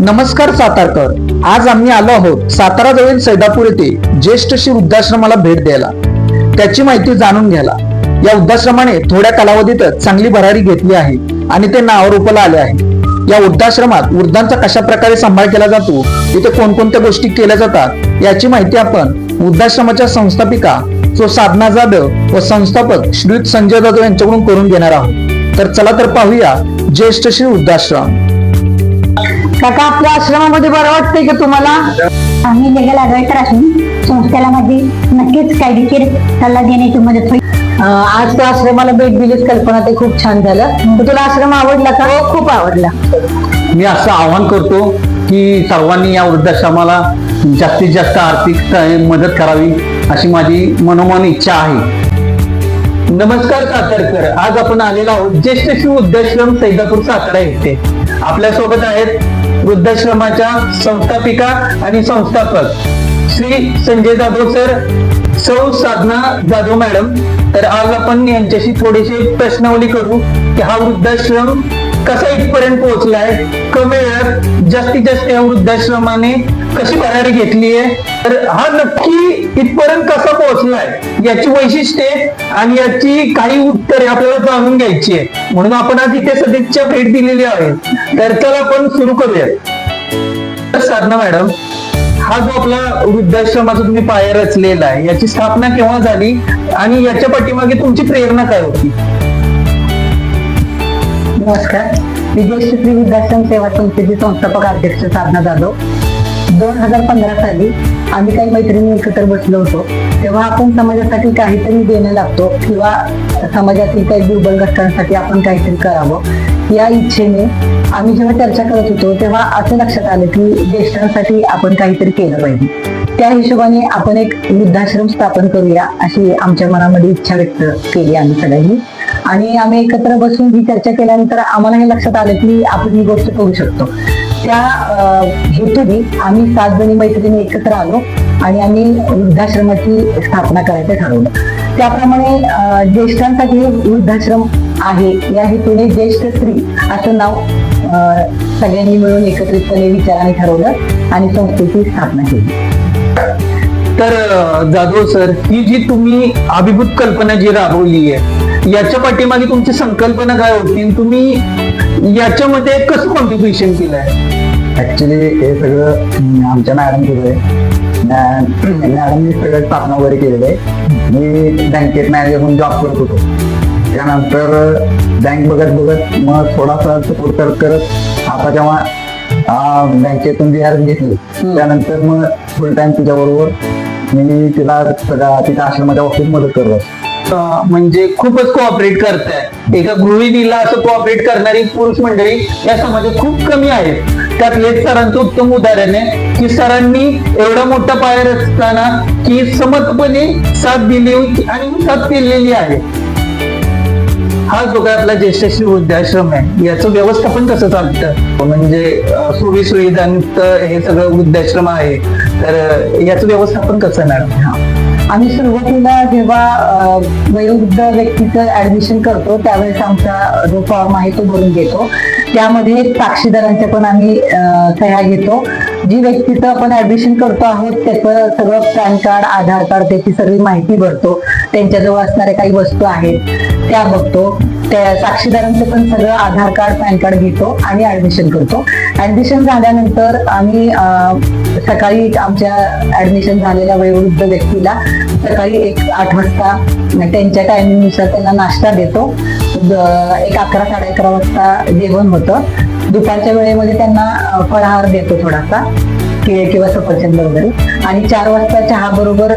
नमस्कार सातारकर. आज आम्ही आलो आहोत सातारा जवळील सैदापूर येथे ज्येष्ठ श्री वृद्धाश्रमाला भेट द्यायला. त्याची माहिती जाणून घ्यायला. या वृद्धाश्रमाने थोड्या कालावधीतच चांगली भरारी घेतली आहे आणि ते नावारूपाला आले आहे. या वृद्धाश्रमात वृद्धांचा कशा प्रकारे सांभाळ केला जातो इथे कोणकोणत्या गोष्टी केल्या जातात याची माहिती आपण वृद्धाश्रमाच्या संस्थापिका सो साधना जाधव व संस्थापक श्रीयुत संजय जाधव यांच्याकडून करून घेणार आहोत. तर चला तर पाहूया ज्येष्ठ श्री वृद्धाश्रम. काका आपल्या आश्रमामध्ये बरं वाटतंय का तुम्हाला? आम्ही लेगल ॲडवायझर असून संस्थेला माझी नक्कीच कायदेशीर सल्ला देण्याची मदत होईल. अं, आज त्या आश्रमाला भेट दिलीच कल्पना ते खूप छान झालं. तर तुला आश्रम आवडला का? हो खूप आवडला. मी असं आवाहन करतो की सर्वांनी या वृद्धाश्रमाला जास्तीत जास्त आर्थिक सहाय्य मदत करावी अशी माझी मनोमन इच्छा आहे. नमस्कार सातारकर आज आपण आलेलो आहोत ज्येष्ठ श्री वृद्धाश्रम सैदापूर सातारा येथे. आपल्यासोबत आहेत वृद्धाश्रमाच्या संस्थापिका आणि संस्थापक. श्री संजय जाधव सर सौ साधना जाधव मॅडम. तर आज आपण यांच्याशी थोडेसे प्रश्नावली करू की हा वृद्धाश्रम कसा इथपर्यंत पोहोचलाय? कमी वेळात जास्तीत जास्त या वृद्धाश्रमाने कशी भरारी घेतली आहे? तर हा नक्की इथपर्यंत कसा पोहोचलाय याची वैशिष्ट्ये आणि याची काही उत्तरे आपल्याला जाणून घ्यायची आहे म्हणून आपण आज इथे सदिच्छा भेट दिलेली आहे. तर चला आपण सुरू करूया तर साधना मॅडम हा जो आपला वृद्धाश्रमाचा तुम्ही पाया रचलेला आहे याची स्थापना केव्हा झाली आणि याच्या पाठीमागे तुमची प्रेरणा काय होती? नमस्कार. मी श्री वृद्धाश्रम सेवा संस्थेचे संस्थापक अध्यक्ष साधना जाधव. दोन हजार पंधरा साली आम्ही काही मैत्रिणी एकत्र बसलो होतो. तेव्हा आपण समाजासाठी काहीतरी देणं लागतो किंवा समाजातील काही दुर्बल घटकांसाठी आपण काहीतरी करावं. या इच्छेने आम्ही जेव्हा चर्चा करत होतो तेव्हा असं लक्षात आलं की ज्येष्ठांसाठी आपण काहीतरी केलं पाहिजे. त्या हिशोबाने आपण एक वृद्धाश्रम स्थापन करूया अशी आमच्या मनामध्ये इच्छा व्यक्त केली आम्ही सगळ्यांनी. आणि आम्ही एकत्र बसून ही चर्चा केल्यानंतर आम्हाला हे लक्षात आलं की आपण ही गोष्ट करू शकतो. त्या हेतूने आम्ही सात जणी मैत्रिणी एकत्र आलो आणि आम्ही वृद्धाश्रमाची स्थापना करायचं ठरवलं. त्याप्रमाणे ज्येष्ठांसाठी वृद्धाश्रम आहे. या हेतूने ज्येष्ठ स्त्री असं नाव अं, सगळ्यांनी मिळून एकत्रितपणे विचाराने ठरवलं आणि संस्थेची स्थापना केली. तर जाधव सर ही जी तुम्ही अभिभूत कल्पना जी राबवली आहे याच्या पाठीमागे तुमची संकल्पना काय होती? तुम्ही याच्यामध्ये कसं कॉन्ट्रीब्युशन केलंय? ऍक्च्युली हे सगळं आमच्या मॅडम केलंय मॅडमनी सगळं स्थापना वगैरे केलेलं आहे. मी बँकेत मॅनेजर म्हणून जॉब करत होतो. त्यानंतर बँक बघत बघत मग थोडासा सपोर्ट करत करत आता जेव्हा बँकेतून बिहार घेतली. त्यानंतर मग फुल टाइम तिच्याबरोबर मी तिला सगळ्या तिच्या आश्रमाच्या बाबतीत मदत करत म्हणजे खूपच कोऑपरेट करताय. एका गृहिणीला असं कोऑपरेट करणारी पुरुष मंडळी या समाजात खूप कमी आहेत. त्यातले सरांचं उत्तम उदाहरण आहे की सरांनी एवढा मोठा पायर रचताना की समर्थपणे साथ दिली होती आणि साथ केलेली आहे. हा जो काय आपला ज्येष्ठ श्री वृद्धाश्रम आहे याचं व्यवस्थापन कसं चालतं? म्हणजे अं, सोयी सुविधांत हे सगळं वृद्धाश्रम आहे. तर याचं व्यवस्थापन कसं मॅडम आम्ही सुरुवातीला जेव्हा वयोवृद्ध व्यक्तीचं ऍडमिशन करतो त्यावेळेस आमचा जो फॉर्म आहे तो भरून घेतो. त्यामध्ये साक्षीदारांच्या पण आम्ही सह्या घेतो. जी व्यक्तीचं आपण ऍडमिशन करतो आहोत त्याचं सगळं पॅन कार्ड आधार कार्ड त्याची सगळी माहिती भरतो. त्यांच्याजवळ असणाऱ्या काही वस्तू आहेत त्या बघतो. त्या साक्षीदारांचं पण सगळं आधार कार्ड पॅन कार्ड घेतो आणि ऍडमिशन करतो. ऍडमिशन झाल्यानंतर आम्ही सकाळी आमच्या ऍडमिशन झालेल्या वयोवृद्ध व्यक्तीला सकाळी एक आठ वाजता त्यांच्या टायमिंगनुसार त्यांना नाश्ता देतो. एक अकरा साडे अकरा वाजता जेवण होतं. दुपारच्या वेळेमध्ये त्यांना फळाहार देतो थोडासा केळ किंवा सफरचंद वगैरे. आणि चार वाजता चहा बरोबर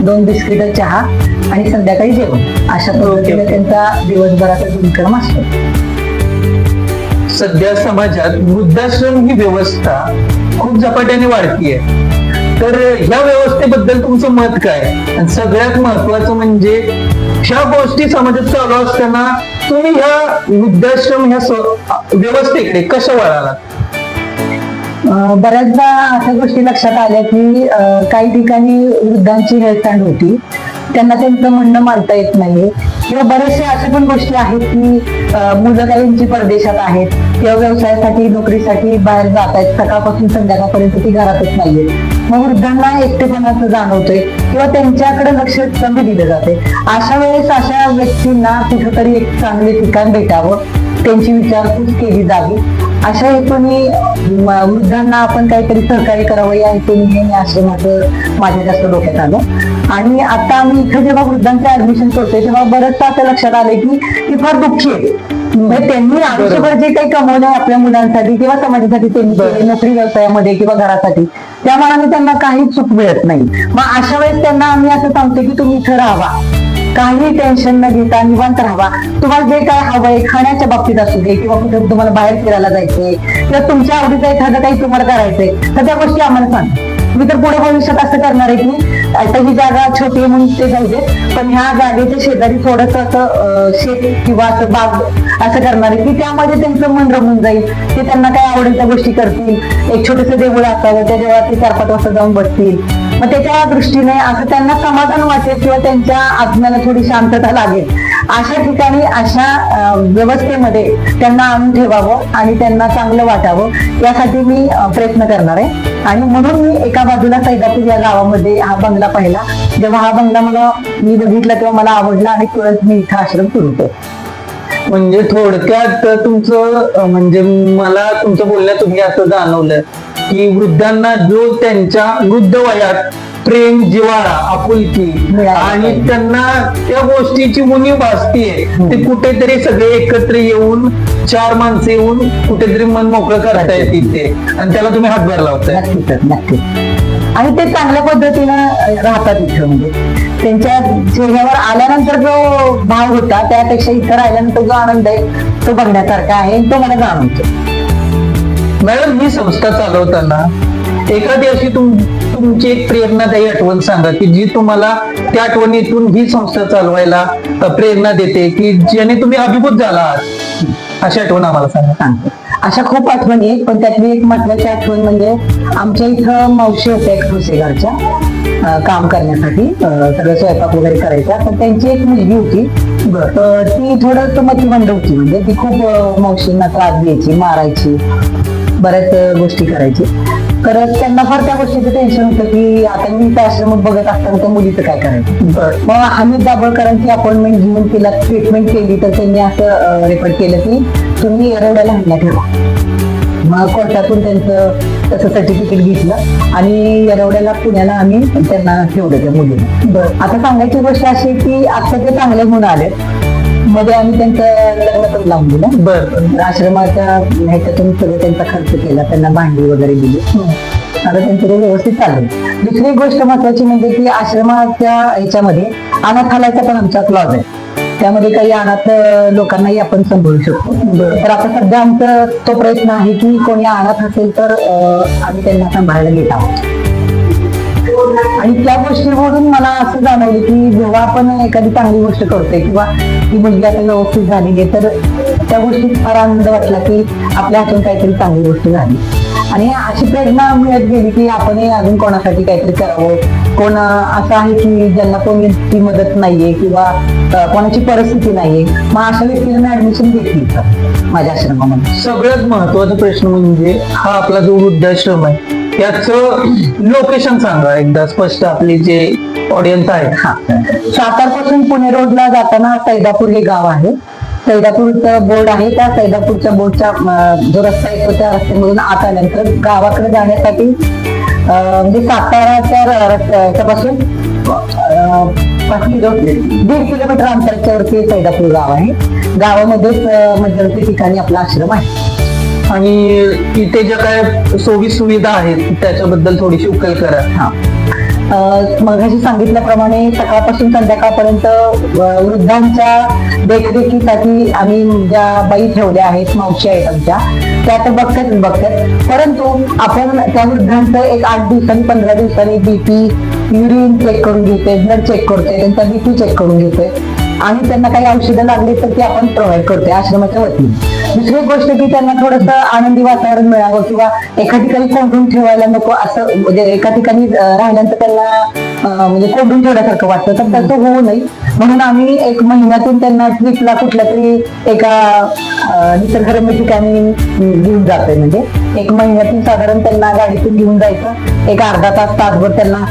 दोन बिस्किट चहा आणि संध्याकाळी जेवण. अशा पद्धतीने त्यांचा दिवसभराचा दिनक्रम असतो. सध्या समाजात वृद्धाश्रम ही व्यवस्था खूप झपाट्याने वाढतीये. तर ह्या व्यवस्थेबद्दल तुमचं मत काय? आणि सगळ्यात महत्वाचं म्हणजे ह्या गोष्टी समाजात चालू असताना तुम्ही ह्या वृद्धाश्रम ह्या व्यवस्थेकडे कशा वळाला? बऱ्याचदा अशा गोष्टी लक्षात आल्या की काही ठिकाणी वृद्धांची हेळसांड होती. त्यांना त्यांचं म्हणणं मानता येत नाही. किंवा बऱ्याचशा अशा पण गोष्टी आहेत की मुलं काहींची परदेशात आहेत. किंवा व्यवसायासाठी नोकरीसाठी बाहेर जात आहेत. सकाळपासून संध्याकाळपर्यंत ती घरातच नाहीये. मग वृद्धांना एकटेपणाचं जाणवतोय किंवा त्यांच्याकडे लक्ष कमी दिलं जाते अशा वेळेस अशा व्यक्तींना कुठंतरी एक चांगले ठिकाण भेटावं त्यांची विचारपूस केली जावी. अशा हेतूने वृद्धांना आपण काहीतरी सहकार्य करावं या हेतूने हे आश्रमाचं माझ्या जास्त डोक्यात आलं. आणि आता आम्ही इथं जेव्हा वृद्धांचं ऍडमिशन करतोय तेव्हा बरंचसं असं लक्षात आलं की ती फार दुःखी आहे. म्हणजे त्यांनी आयुष्यभर जे काही कमवलंय आपल्या मुलांसाठी किंवा समाजासाठी त्यांनी केले, नोकरी व्यवसायामध्ये किंवा घरासाठी त्या मनाने त्यांना काही चूक मिळत नाही. मग अशा वेळेस त्यांना आम्ही असं सांगतो की तुम्ही इथं राहावा काही टेन्शन न घेता निवांत राहावा तुम्हाला जे काय हवंय खाण्याच्या बाबतीत असू दे किंवा कुठे तुम्हाला बाहेर फिरायला जायचंय किंवा तुमच्या आवडीचं एखादं काही तुम्हाला करायचंय तर त्या गोष्टी आम्हाला सांगा. मी तर पुढे भविष्यात असं करणार आहे की आता ही जागा छोटी आहे म्हणून ते जाऊ पण ह्या जागेच्या शेजारी थोडस असं शेती शेत किंवा असं बाग असं करणार आहे की त्यामध्ये त्यांचं मन रमून जाईल. ते त्यांना काय आवडेल त्या गोष्टी करतील. एक छोटस देऊळ असावं त्या देवळात ते चार पाच वाजता जाऊन बसतील. मग त्याच्या दृष्टीने असं त्यांना समाधान वाटेल किंवा त्यांच्या आत्म्याला थोडी शांतता लागेल. अशा ठिकाणी अशा व्यवस्थेमध्ये त्यांना आणून ठेवावं आणि त्यांना चांगलं वाटावं यासाठी मी प्रयत्न करणार आहे. आणि म्हणून मी एका बाजूला सैदापूर या गावामध्ये हा बंगला पाहिला. जेव्हा हा बंगला मला मी बघितला तेव्हा मला आवडला आणि तुरंत मी इथं आश्रम सुरू केला. म्हणजे थोडक्यात तुमचं म्हणजे मला तुमचं बोलण्यात तुम्ही असं जाणवलं. की वृद्धांना जो त्यांच्या वृद्ध वयात प्रेम जिव्हाळा आपुलकी आणि. त्यांना त्या गोष्टीची उणीव भासतीये ते कुठेतरी सगळे एकत्र येऊन चार माणसं येऊन कुठेतरी मन मोकळं करता येते ते. आणि त्याला तुम्ही हातभार लावताय. नक्कीच नक्कीच. आणि ते चांगल्या पद्धतीनं राहतात इथं म्हणजे. त्यांच्या चेहऱ्यावर आल्यानंतर जो भाव होता त्यापेक्षा इथं राहिल्यानंतर जो आनंद आहे तो बघण्यासारखा आहे तो मला जाणवतो. मॅडम ही संस्था चालवताना एखादी अशी तुम तुमची एक प्रेरणादायी आठवण सांगा की जी तुम्हाला त्या आठवणीतून ही संस्था चालवायला प्रेरणा देते की ज्याने तुम्ही अभिभूत झाला आहात. अशी आठवण आम्हाला सांगा. सांगते. अशा खूप आठवणी आहेत पण त्यातली एक महत्वाची आठवण म्हणजे आमच्या इथं मावशी होत्या एक ठोसेगारच्या अं, काम करण्यासाठी. सगळं स्वयंपाक वगैरे करायचा. तर त्यांची एक मुलगी होती. ती थोडं मतिमंद होती. म्हणजे ती खूप मावशींना त्रास द्यायची मारायची. बऱ्याच गोष्टी करायची. तर त्यांना फार त्या गोष्टीचं टेन्शन होतं की आता मी त्या आश्रमात बघत असताना त्या मुलीचं काय करायचं? मग आम्ही दाभोळकरांची अपॉइंटमेंट घेऊन तिला ट्रीटमेंट केली तर त्यांनी असं रेकॉर्ड केलं की तुम्ही एरवड्याला हल्ला ठेवा. मग कोर्टातून त्यांचं तसं सर्टिफिकेट घेतलं आणि येरवड्याला पुण्याला आम्ही त्यांना ठेवलं त्या मुलीला. आता सांगायची गोष्ट अशी की आता ते चांगले म्हणून आले मध्ये आम्ही त्यांचं लग्न पण लावून दिलं बर. आश्रमाच्या ह्याच्यातून सगळं त्यांचा खर्च केला त्यांना भांडी वगैरे दिली. आता त्यांचं ते व्यवस्थित चाललं दुसरी गोष्ट महत्वाची म्हणजे की आश्रमाच्या ह्याच्यामध्ये अनाथालयाचा पण आमचा क्लॉज आहे. त्यामध्ये काही अनाथ लोकांनाही आपण सांभाळू शकतो. तर आता सध्या आमचा तो प्रयत्न आहे की कोणी अनाथ असेल तर आम्ही त्यांना सांभाळायला घेत आहोत. आणि त्या गोष्टीवरून मला असं जाणवलं की जेव्हा आपण एखादी चांगली गोष्ट करतोय किंवा ती मुलगी आता व्यवस्थित झालेली आहे तर त्या गोष्टीत फार आनंद वाटला की आपल्या हातून काहीतरी चांगली गोष्ट झाली. आणि अशी प्रेरणा मिळत गेली की आपणही अजून कोणासाठी काहीतरी करावं. कोण असं आहे की ज्यांना कोणती मदत नाहीये किंवा कोणाची परिस्थिती नाहीये. मग अशा व्यक्तीला मी ऍडमिशन घेतली माझ्या आश्रमामध्ये. सगळ्यात महत्त्वाचा प्रश्न म्हणजे हा आपला जो वृद्धाश्रम आहे त्याचं लोकेशन सांगा एकदा स्पष्ट आपली जे ऑडियन्स आहे. हा. सातारपासून पुणे रोडला जाताना सैदापूर हे गाव आहे. सैदापूरचं बोर्ड आहे. त्या सैदापूरच्या बोर्डच्या जो रस्ता येतो त्या रस्त्यामधून आत आल्यानंतर गावाकडे जाण्यासाठी म्हणजे साताराच्या र- रस्त्यापासून पाच किलो दीड किलोमीटर अंतराच्यावरती सैदापूर गाव आहे. गावामध्येच मध्यवर्ती ठिकाणी आपला आश्रम आहे. आणि इथे ज्या काय सोयी सुविधा आहेत त्याच्याबद्दल थोडीशी उकल करा. हा. मगाशी सांगितल्याप्रमाणे सकाळपासून संध्याकाळपर्यंत वृद्धांच्या देखरेखीसाठी आम्ही ज्या बाई ठेवल्या आहेत मावशी आहेत आमच्या त्या तर बघतात बघतात. परंतु आपण त्या वृद्धांचं एक आठ दिवसांनी पंधरा दिवसांनी बीपी युरिन चेक करून घेते ब्लड चेक करते त्यांचा बीपी चेक करून घेते आणि त्यांना काही औषधं लागली तर ती आपण प्रोव्हाइड करते आश्रमाच्या वतीने. दुसरी गोष्ट की त्यांना थोडस आनंदी वातावरण मिळावं किंवा एका ठिकाणी कोंडून ठेवायला नको असं म्हणजे एका ठिकाणी राहिल्यानंतर त्यांना म्हणजे कोंडून ठेवल्यासारखं वाटतं. तर त्याचं होऊ नये. म्हणून आम्ही एक महिन्यातून त्यांना ट्रिपला कुठल्या तरी एका निसर्गरम्य ठिकाणी घेऊन जातोय. म्हणजे एक महिन्यातून साधारण त्यांना गाडीतून घेऊन जायचं. एक अर्धा तास तासभर त्यांना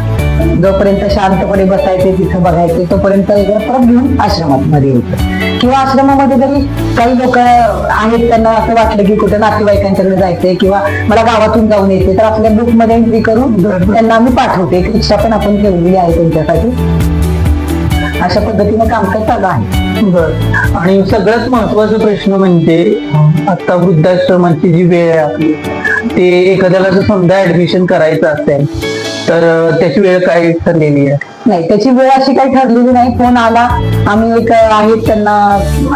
जोपर्यंत शांतपणे बसायचे तिथं बघायचे तोपर्यंत परत घेऊन आश्रमात मध्ये यायचं. किंवा आश्रमामध्ये जरी काही लोक आहेत त्यांना असं वाटलं की कुठे नातेवाईकांच्याकडे जायचंय किंवा मला गावातून जाऊन यायचे तर आपल्या बुकमध्ये एंट्री करून त्यांना आम्ही पाठवते. एक रिक्षा पण आपण ठेवलेली आहे त्यांच्यासाठी. अशा पद्धतीने कामकाज चालू आहे. बर. आणि सगळ्यात महत्त्वाचा प्रश्न म्हणजे आता वृद्धाश्रमाची जी वेळ आहे आपली ते एखाद्याला जर समजा ऍडमिशन करायचं असेल तर त्याची वेळ काय ठरलेली आहे. नाही त्याची वेळ अशी काही ठरलेली नाही. फोन आला. आम्ही एक आहेत त्यांना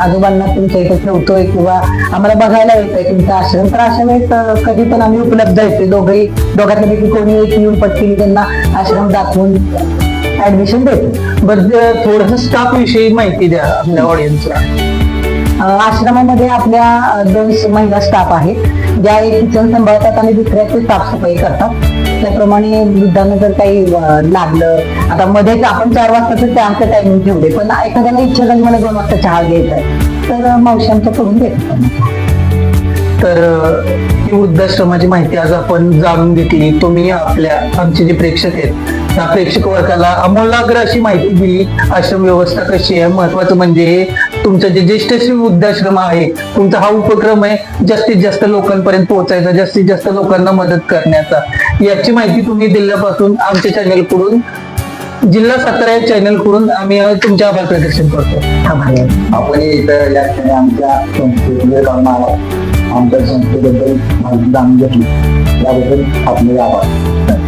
आजोबांना तुमच्या इथे ठेवतोय किंवा आम्हाला बघायला येतोय तुमचा आश्रम. तर अशा वेळेस कधी पण आम्ही उपलब्ध येते दोघेही दोघांपैकी कोणी एक येऊन पटकन त्यांना आश्रम दाखवून ऍडमिशन देतो बरं थोडस स्टाफ विषयी माहिती द्या आपल्या ऑडियन्सला आश्रमामध्ये आपल्या दोन महिला स्टाफ आहेत. ज्या एक किचन सांभाळतात आणि दुसऱ्याची साफसफाई करतात. त्याप्रमाणे वृद्धांना जर काही लागलं आता मध्येच आपण चार वाजताच चहाचं टायमिंग ठेवले पण एखाद्याला इच्छा झाली मला दोन वाजता चहा घ्यायचा आहे तर मावश्यांचं करून देतो. तर ही वृद्धाश्रमाची माहिती आज आपण जाणून घेतली. तुम्ही आपल्या आमचे जे प्रेक्षक आहेत त्या प्रेक्षक वर्गाला अमूलाग्र अशी माहिती दिली. आश्रम व्यवस्था कशी आहे? महत्वाचं म्हणजे हे तुमचं जे ज्येष्ठ श्री वृद्धाश्रम आहे तुमचा हा उपक्रम आहे जास्तीत जास्त लोकांपर्यंत पोहोचायचा जास्तीत जास्त लोकांना मदत करण्याचा. याची माहिती तुम्ही दिल्यापासून आमच्या चॅनलकडून जिल्हा सातारा या चॅनलकडून आम्ही तुमच्या आभार प्रदर्शन करतो. आपण इथं या ठिकाणी आमच्या संस्कृतीमध्ये जाऊन आला आमच्या संस्थेबद्दल माहिती जाणून घेतली. याबद्दल आपले आभार.